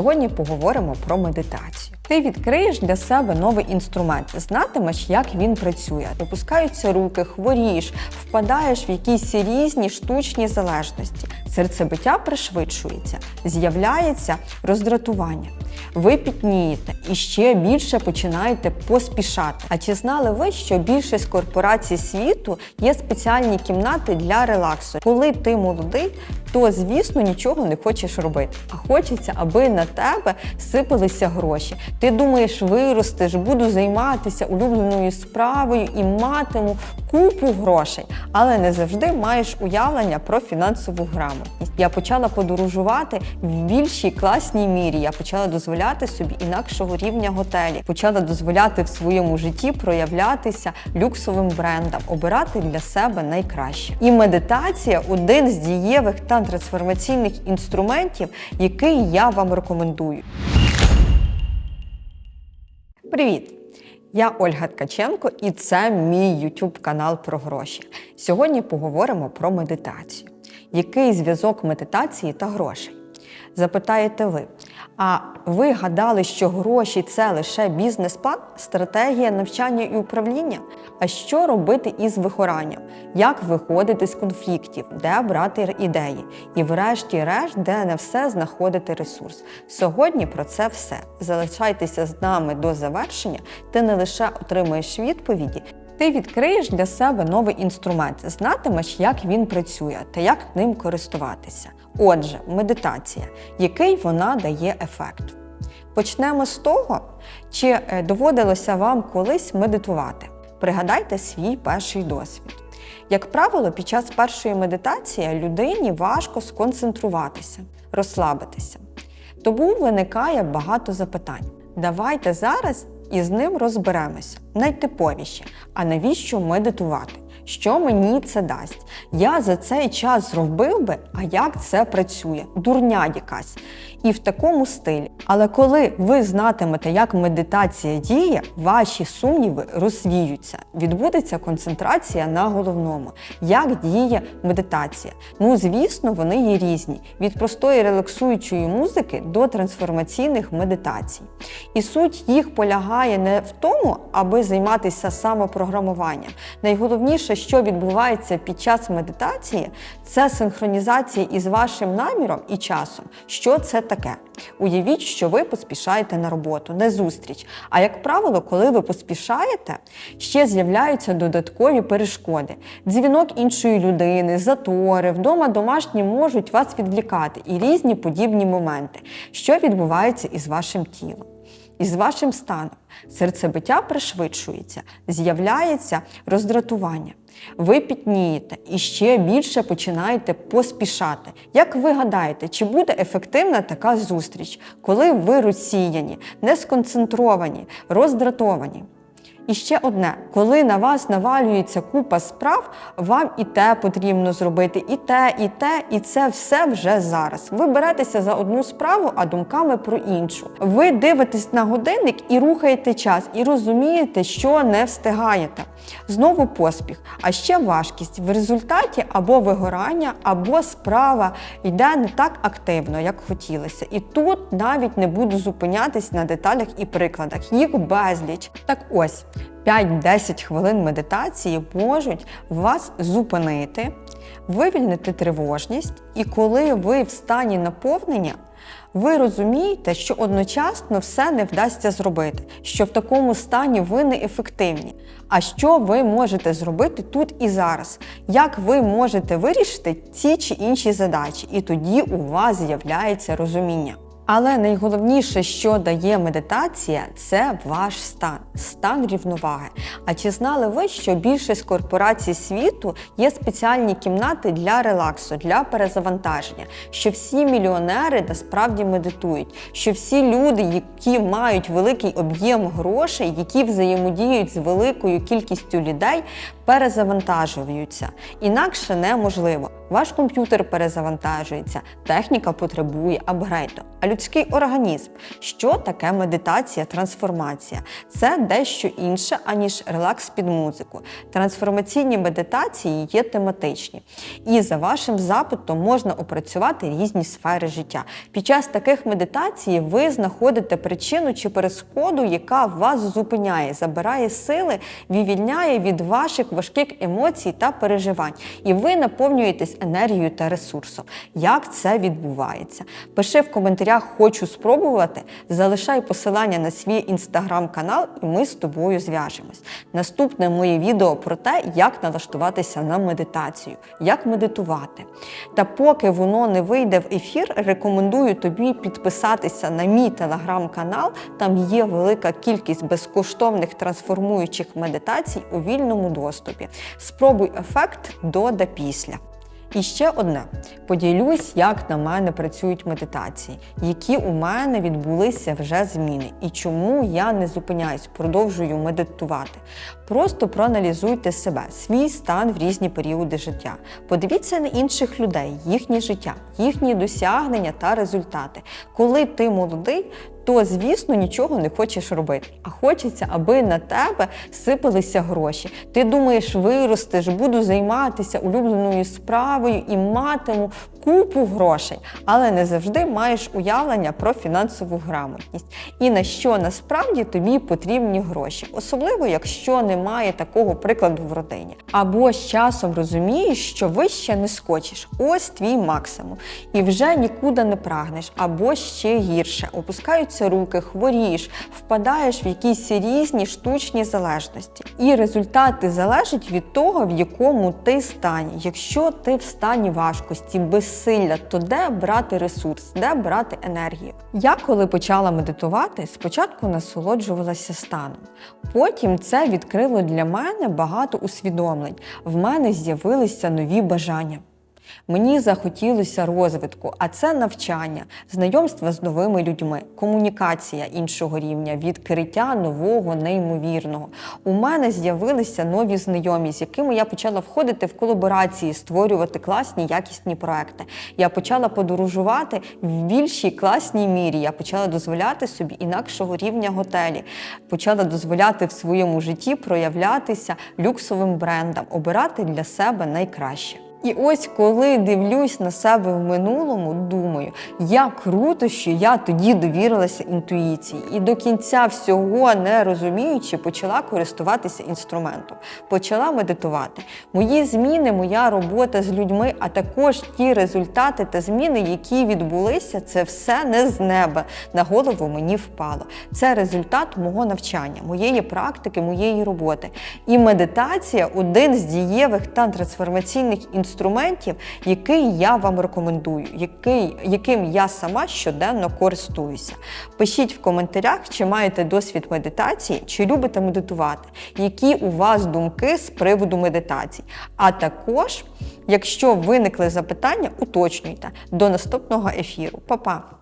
Сьогодні поговоримо про медитацію. Ти відкриєш для себе новий інструмент, знатимеш, як він працює. Опускаються руки, хворієш, впадаєш в якісь різні штучні залежності. Серцебиття пришвидшується, з'являється роздратування. Ви пітнієте і ще більше починаєте поспішати. А чи знали ви, що більшість корпорацій світу є спеціальні кімнати для релаксу? Коли ти молодий, то звісно нічого не хочеш робити. А хочеться, аби на тебе сипалися гроші. Ти думаєш, виростеш, буду займатися улюбленою справою і матиму купу грошей, але не завжди маєш уявлення про фінансову грамотність. Я почала подорожувати в більшій класній мірі. Я почала дозволяти собі інакшого рівня готелі, почала дозволяти в своєму житті проявлятися люксовим брендам, обирати для себе найкраще. І медитація один з дієвих та трансформаційних інструментів, який я вам рекомендую. Привіт! Я Ольга Ткаченко і це мій YouTube канал про гроші. Сьогодні поговоримо про медитацію. Який зв'язок медитації та грошей? Запитаєте ви, а ви гадали, що гроші це лише бізнес-план, стратегія навчання і управління? А що робити із вигоранням? Як виходити з конфліктів, де брати ідеї? І врешті-решт, де не все знаходити ресурс? Сьогодні про це все. Залишайтеся з нами до завершення. Ти не лише отримаєш відповіді. Ти відкриєш для себе новий інструмент, знатимеш, як він працює та як ним користуватися. Отже, медитація, який вона дає ефект. Почнемо з того, чи е, доводилося вам колись медитувати. Пригадайте свій перший досвід. Як правило, під час першої медитації людині важко сконцентруватися, розслабитися. Тому виникає багато запитань. Давайте зараз із ним розберемося. найтиповіші. А навіщо медитувати? Що мені це дасть? Я за цей час зробив би, а як це працює? Дурня якась. І в такому стилі. Але коли ви знатимете, як медитація діє, ваші сумніви розвіються. Відбудеться концентрація на головному. Як діє медитація? Ну, звісно, вони є різні: від простої релаксуючої музики до трансформаційних медитацій. І суть їх полягає не в тому, аби займатися самопрограмуванням. Найголовніше, що відбувається під час медитації, це синхронізація із вашим наміром і часом. Що це таке? Уявіть, що ви поспішаєте на роботу, не зустріч. А як правило, коли ви поспішаєте, ще з'являються додаткові перешкоди. Дзвінок іншої людини, затори, вдома домашні можуть вас відвлікати і різні подібні моменти, що відбувається із вашим тілом. Із вашим станом серцебиття пришвидшується, з'являється роздратування. Ви пітнієте і ще більше починаєте поспішати. Як ви гадаєте, чи буде ефективна така зустріч, коли ви розсіяні, не сконцентровані, роздратовані? І ще одне, коли на вас навалюється купа справ, вам і те потрібно зробити, і те, і те, і це все вже зараз. Ви беретеся за одну справу, а думками про іншу. Ви дивитесь на годинник і рухаєте час, і розумієте, що не встигаєте. Знову поспіх, а ще важкість. В результаті або вигорання, або справа йде не так активно, як хотілося. І тут навіть не буду зупинятись на деталях і прикладах. Їх безліч. Так ось. 5-10 хвилин медитації можуть вас зупинити, вивільнити тривожність, і коли ви в стані наповнення, ви розумієте, що одночасно все не вдасться зробити, що в такому стані ви не ефективні. А що ви можете зробити тут і зараз? Як ви можете вирішити ці чи інші задачі? І тоді у вас з'являється розуміння. Але найголовніше, що дає медитація, це ваш стан, стан рівноваги. А чи знали ви, що більшість корпорацій світу є спеціальні кімнати для релаксу, для перезавантаження? Що всі мільйонери насправді медитують, що всі люди, які мають великий об'єм грошей, які взаємодіють з великою кількістю людей, перезавантажуються. Інакше неможливо. Ваш комп'ютер перезавантажується, техніка потребує апгрейду. А людський організм, що таке медитація, трансформація? Це дещо інше, аніж релакс під музику. Трансформаційні медитації є тематичні, і за вашим запитом можна опрацювати різні сфери життя. Під час таких медитацій ви знаходите причину чи перешкоду, яка вас зупиняє, забирає сили, вивільняє від ваших важких емоцій та переживань. І ви наповнюєтесь енергією та ресурсом. Як це відбувається? Пиши в коментарях Хочу спробувати. Залишай посилання на свій інстаграм-канал, і ми з тобою зв'яжемось. Наступне моє відео про те, як налаштуватися на медитацію, як медитувати. Та поки воно не вийде в ефір, рекомендую тобі підписатися на мій телеграм-канал. Там є велика кількість безкоштовних трансформуючих медитацій у вільному доступі. Спробуй ефект до та після. І ще одне: поділюсь, як на мене працюють медитації, які у мене відбулися вже зміни, і чому я не зупиняюсь, продовжую медитувати. Просто проаналізуйте себе, свій стан в різні періоди життя. Подивіться на інших людей, їхнє життя, їхні досягнення та результати. Коли ти молодий, то звісно нічого не хочеш робити. А хочеться, аби на тебе сипалися гроші. Ти думаєш, виростеш, буду займатися улюбленою справою і матиму купу грошей, але не завжди маєш уявлення про фінансову грамотність і на що насправді тобі потрібні гроші, особливо якщо немає такого прикладу в родині. Або з часом розумієш, що вище не скочиш. Ось твій максимум, і вже нікуди не прагнеш, або ще гірше. Опускаються руки, хворієш, впадаєш в якісь різні штучні залежності. І результати залежать від того, в якому ти стані. Якщо ти в стані важкості, безсилля, то де брати ресурс, де брати енергію? Я коли почала медитувати, спочатку насолоджувалася станом. Потім це відкрило для мене багато усвідомлень. В мене з'явилися нові бажання. Мені захотілося розвитку, а це навчання, знайомства з новими людьми, комунікація іншого рівня, відкриття нового, неймовірного. У мене з'явилися нові знайомі, з якими я почала входити в колаборації, створювати класні, якісні проекти. Я почала подорожувати в більшій класній мірі. Я почала дозволяти собі інакшого рівня готелі, почала дозволяти в своєму житті проявлятися люксовим брендам, обирати для себе найкраще. І ось коли дивлюсь на себе в минулому, думаю, як круто, що я тоді довірилася інтуїції і до кінця всього не розуміючи, почала користуватися інструментом, почала медитувати. Мої зміни, моя робота з людьми, а також ті результати та зміни, які відбулися, це все не з неба на голову мені впало. Це результат мого навчання, моєї практики, моєї роботи. І медитація один з дієвих та трансформаційних інструментів інструментів, який я вам рекомендую, який, яким я сама щоденно користуюся. Пишіть в коментарях, чи маєте досвід медитації, чи любите медитувати, які у вас думки з приводу медитації. А також, якщо виникли запитання, уточнюйте до наступного ефіру. Па-па!